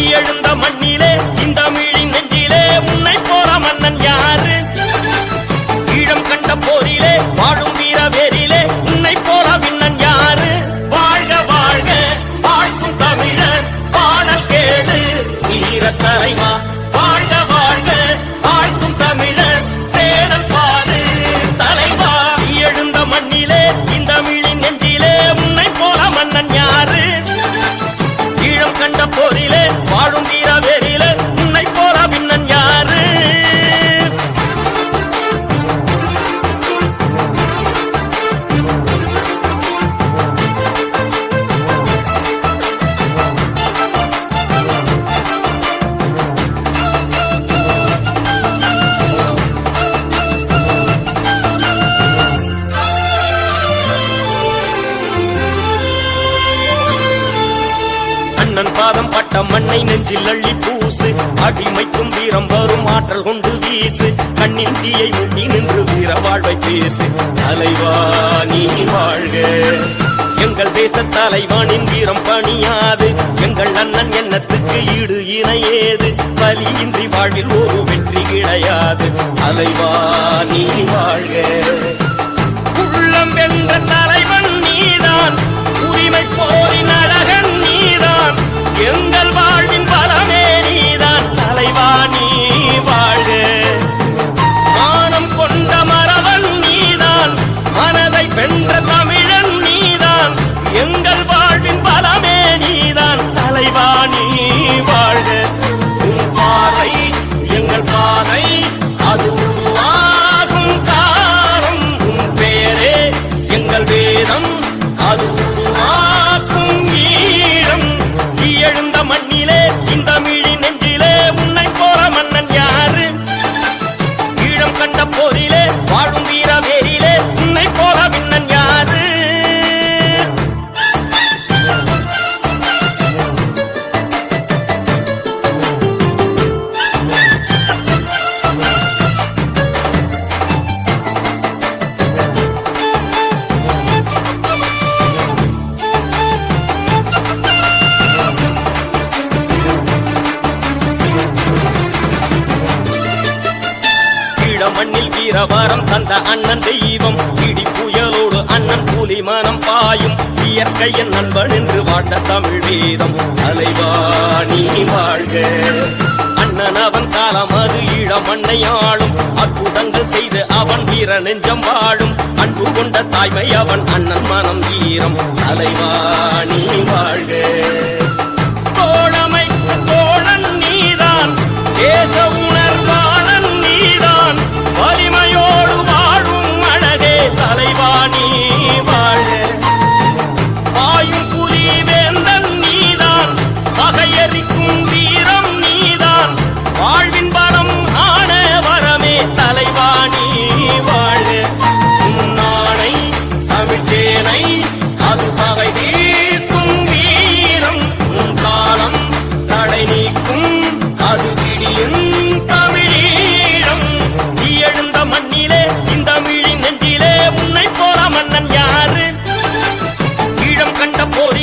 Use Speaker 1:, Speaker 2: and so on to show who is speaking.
Speaker 1: நீ எழுந்த மண்ணிலே இந்த தமிழின் நெஞ்சிலே உன்னை போற மன்னன் யாரு? ஈழம் கண்ட போரிலே வாழும் வீர வேரிலே உன்னை போற விண்ணன் யாரு? வாழ்க வாழ்க வாழ்க்கும் தமிழர் பாடல் கேடு வீர தலைமா அண்ணன் பாதம் பட்ட மண்ணை நெஞ்சில் அள்ளி பூசு. அடிமைக்கும் வீரம் வரும் ஆற்றல் கொண்டு வீசு. கண்ணின் தீயை ஊட்டி நின்று வீர வாழ்வை பேசு. தலைவா நீ வாழ்க. எங்கள் தேச தலைவானின் வீரம் பணியாது. எங்கள் அண்ணன் எண்ணத்துக்கு ஈடு இணையேது. பலியின்றி வாழ்வில் ஒரு வெற்றி கிடையாது. தலைவா நீ வாழ்க. என்ற தமிழன் நீதான். எங்கள் வாழ்வின் பலமே நீதான். தலைவா நீ வாழ்க. உன் எங்கள் பா வீரவாரம் தந்த அண்ணன் தெய்வம். இடி புயலோடு அண்ணன் புலி மனம் பாயும். இயற்கையின் நண்பன் என்று வாழ்ந்த தமிழ் வேதம் அலைவாணி வாழ்க. அண்ணன் அவன் காலம் அது ஈழ மண்ணை அற்புதங்கள் செய்து அவன் வீர நெஞ்சம் வாழும். அன்பு கொண்ட தாய்மை அவன் அண்ணன் மனம் வீரம். அலைவாணி தலைவாணி தலைவா நாளை தமிழ்ச்சேனை